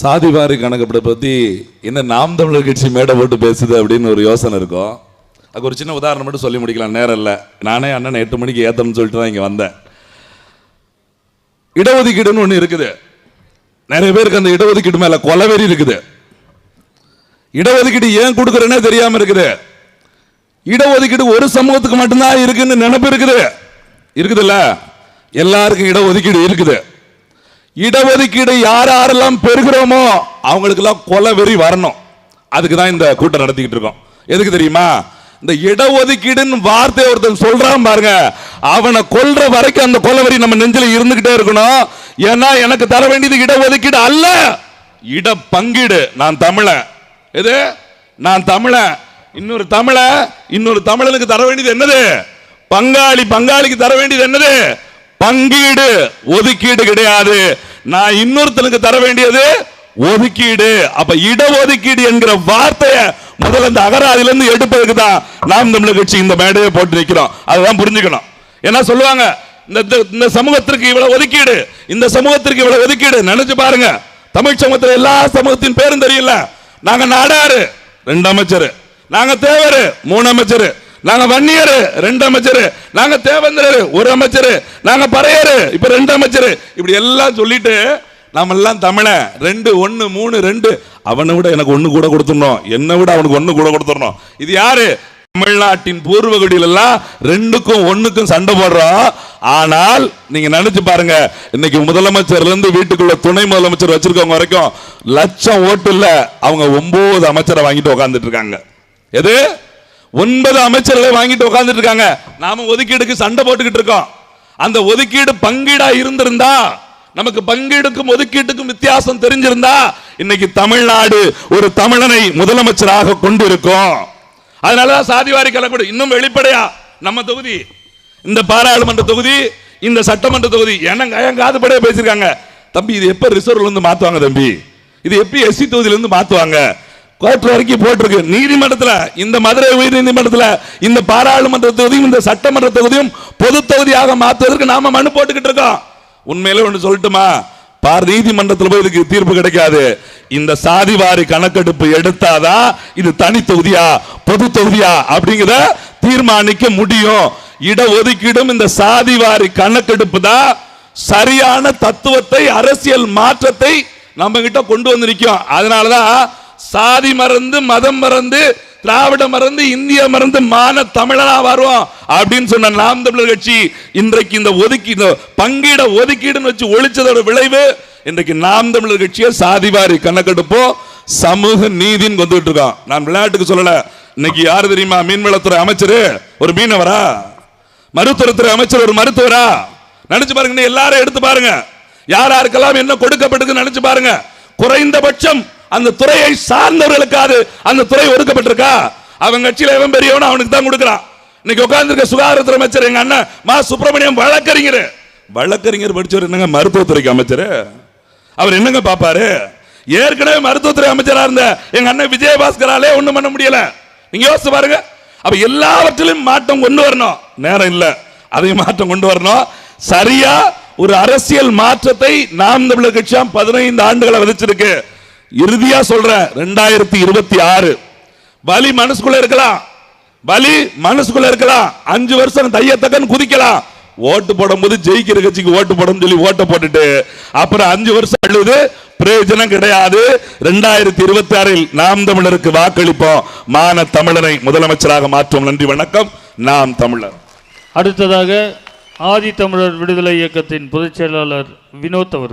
சாதிவாரி கணக்கெடுப்பை பற்றி என்ன நாம் தமிழர் கட்சி மேடை போட்டு பேசுது அப்படின்னு ஒரு யோசனை இருக்கும். அதுக்கு ஒரு சின்ன உதாரணம் மட்டும் சொல்லி முடிக்கலாம் நேரம் இல்லை. நானே அண்ணன் எட்டு மணிக்கு ஏத்தணும்னு சொல்லிட்டு தான் இங்கே வந்தேன். இடஒதுக்கீடுன்னு ஒன்று இருக்குது. நிறைய பேருக்கு அந்த இடஒதுக்கீடு மேலே கொலவெறி இருக்குது. இடஒதுக்கீடு ஏன் கொடுக்குறேன்னே தெரியாமல் இருக்குது. இடஒதுக்கீடு ஒரு சமூகத்துக்கு மட்டும்தான் இருக்குன்னு நினப்பு இருக்குது. இருக்குதுல்ல? எல்லாருக்கும் இடஒதுக்கீடு இருக்குது. இடஒதுக்கீடு யார் யாரெல்லாம் பெறுகிறோமோ அவங்களுக்கெல்லாம் கொலை வெறி வரணும். அதுக்கு தான் இந்த கூட்டம் நடத்திக்கிட்டு இருக்கோம். எதுக்கு தெரியுமா? இந்த இடஒதுக்கீடுன்னு வார்த்தை ஒருத்தன் சொல்றான் பாருங்க. அவனை கொல்ற வரைக்கும் அந்த கொலவெறி நம்ம நெஞ்சில இருந்துகிட்டே இருக்கணும். ஏன்னா எனக்கு தர வேண்டியது இடஒதுக்கீடு அல்ல. இட பங்கீடு நான் தமிழன். எது? நான் தமிழன். இன்னொரு தமிழ இன்னொரு தமிழனுக்கு தர வேண்டியது என்னது? பங்காளி பங்காளிக்கு தர வேண்டியது என்னது? பங்கீடு ஒதுக்கீடு கிடையாது. நான் இன்னொருத்தனுக்கு தர வேண்டியது ஒதுக்கீடு. அப்ப இட ஒதுக்கீடு என்கிற வார்த்தைய முதல்ல இந்த அகராதில இருந்து எடுப்பதுக்கு தான் நாம் தமிழர் கட்சி இந்த மேடையை போட்டு நிற்கிறோம் அதுதான் புரிஞ்சுக்கணும். என்ன சொல்லுவாங்க இந்த இந்த- இந்த சமூகத்திற்கு இவ்வளவு ஒதுக்கீடு இந்த சமூகத்திற்கு இவ்வளவு ஒதுக்கீடு. நினைச்சு பாருங்க தமிழ் சமூகத்தில் எல்லா சமூகத்தின் பேரும் தெரியல. நாங்க நாடாரு ரெண்டு அமைச்சர். நாங்க தேவரு மூணு அமைச்சர். நாங்க வன்னியரு ரெண்டு அமைச்சர். நாங்க தேவந்தர் ஒரு அமைச்சர். நாங்க பறையரு இப்ப ரெண்டு அமைச்சர். இப்படி எல்லாம் சொல்லிட்டு நாம எல்லாம் தமிழன் ரெண்டு ஒன்னு மூணு ரெண்டு. அவனை விட எனக்கு ஒண்ணு கூட கொடுத்துடணும். என்னை விட அவனுக்கு ஒண்ணு கூட கொடுத்துடணும். இது யாரு? தமிழ்நாட்டின் பூர்வகுடியில் எல்லாம் ரெண்டுக்கும் ஒண்ணுக்கும் சண்டை போடுறோம். ஆனால் நீங்க நினைச்சு பாருங்க இன்னைக்கு முதலமைச்சர்ல இருந்து வீட்டுக்குள்ள துணை முதலமைச்சர் வச்சிருக்கவங்க வரைக்கும் லட்சம் ஓட்டு இல்ல அவங்க ஒன்பது அமைச்சரை வாங்கிட்டு உட்காந்துட்டு இருக்காங்க. எது? ஒன்பது அமைச்சர்களை வாங்கிட்டு உட்கார்ந்துட்டு இருக்காங்க. நாம ஒதுக்கீடுக்கு சண்டை போட்டுக்கிட்டு இருக்கோம். அந்த ஒதுக்கீடு பங்கீடா இருந்திருந்தா நமக்கு பங்கீடுக்கும் ஒதுக்கீட்டுக்கும் வித்தியாசம் தெரிஞ்சிருந்தா இன்னைக்கு தமிழ்நாடு ஒரு தமிழனை முதலமைச்சராக கொண்டிருக்கும். அதனாலதான் சாதிவாரி கலக்கூட இன்னும் வெளிப்படையா. நம்ம தொகுதி இந்த பாராளுமன்ற தொகுதி இந்த சட்டமன்ற தொகுதி என்னங்க என் காதுபடியா பேசியிருக்காங்க. தம்பி இது எப்ப ரிசர்வ்ல இருந்து மாத்துவாங்க தம்பி? இது எப்ப எஸ்சி தொகுதியில இருந்து மாத்துவாங்க? கோர்ட் வரைக்கும் போட்டிருக்கு. நீதிமன்றத்தில் இந்த மதுரை உயர் நீதிமன்றத்தில் இந்த பாராளுமன்ற தொகுதியும் இந்த சட்டமன்ற தொகுதியும் பொது தொகுதியாக மாற்றுவதற்கு நாம மனு போட்டுக்கிட்டு இருக்கோம். உண்மையில ஒன்று சொல்லட்டுமா? பார் நீதிமன்றத்தில் போய் இதுக்கு தீர்ப்பு கிடைக்காது. இந்த சாதிவாரி கணக்கெடுப்பு எடுத்தாதான் இது தனி தொகுதியா பொது தொகுதியா அப்படிங்கிறத தீர்மானிக்க முடியும். இட ஒதுக்கீடும் இந்த சாதிவாரி கணக்கெடுப்பு தான் சரியான தத்துவத்தை அரசியல் மாற்றத்தை நம்ம கிட்ட கொண்டு வந்து நிற்கும். அதனாலதான் சாதி மறந்து மதம் மறந்து திராவிட மறந்து இந்திய மறந்து மான தமிழனா வருவோம் அப்படின்னு சொன்ன நாம் தமிழர் கட்சி இன்றைக்கு இந்த ஒதுக்கீடு பங்கீட ஒதுக்கீடுன்னு வச்சு ஒழிச்சதோட விளைவு இன்றைக்கு நாம் தமிழர் கட்சியை சாதிவாரி கணக்கெடுப்போ சமூக நீதின்னு வந்துட்டு இருக்கோம் நான் விளையாட்டுக்கு சொல்லல. இன்னைக்கு யாரு தெரியுமா? மீன்வளத்துறை அமைச்சர். ஒரு மீனவரா? மருத்துவத்துறை அமைச்சர் ஒரு மருத்துவரா? நினைச்சு பாருங்க எல்லாரும் எடுத்து பாருங்க. யார் யாருக்கெல்லாம் என்ன கொடுக்கப்பட்டிருக்கு நினைச்சு பாருங்க. குறைந்தபட்சம் அந்த துறையை சார்ந்தவர்களுக்காது அந்த துறை ஒதுக்கப்பட்டிருக்கா அவன் கட்சியில எவன் பெரியவனும் அவனுக்கு தான் கொடுக்குறான். இன்னைக்கு உட்கார்ந்துருக்க சுகாதாரத்துறை அமைச்சர் எங்க அண்ணன் மா சுப்பிரமணியம் வழக்கறிஞர். வழக்கறிஞர் படிச்சவர் என்னங்க? மருத்துவத்துறைக்கு அமைச்சர்? அவர் என்னங்க பாப்பாரு? ஏற்கனவே மருத்துவத்துறை அமைச்சரா இருந்த எங்க அண்ணன் விஜயபாஸ்கராலே ஒண்ணும் பண்ண முடியல. நீங்க யோசிச்சு பாருங்க. அப்ப எல்லாவற்றிலும் மாற்றம் கொண்டு வரணும். நேரம் இல்லை. அதையும் மாற்றம் கொண்டு வரணும். சரியா ஒரு அரசியல் மாற்றத்தை நாம் தமிழர் கட்சியாக பதினைந்து ஆண்டுகளை விதிச்சிருக்கு இறுதியா சொல்றேன் ரெண்டாயிரத்தி இருபத்தி ஆறு. வலி மனசுக்குள்ள இருக்கலாம். வலி மனசுக்குள்ள இருக்கலாம். அஞ்சு வருஷம் தையத்தக்கன்னு குதிக்கலாம். ஓட்டு போடும் போது ஜெயிக்கிற கட்சிக்கு ஓட்டு போடும் சொல்லி ஓட்டை போட்டுட்டு அப்புறம் அஞ்சு வருஷம் அழுது பிரயோஜனம் கிடையாது. ரெண்டாயிரத்தி இருபத்தி ஆறில் நாம் தமிழருக்கு வாக்களிப்போம். மான தமிழனை முதலமைச்சராக மாற்றும். நன்றி வணக்கம். நாம் தமிழர். அடுத்ததாக ஆதி தமிழர் விடுதலை இயக்கத்தின் பொதுச் செயலாளர் வினோத் அவர்கள்.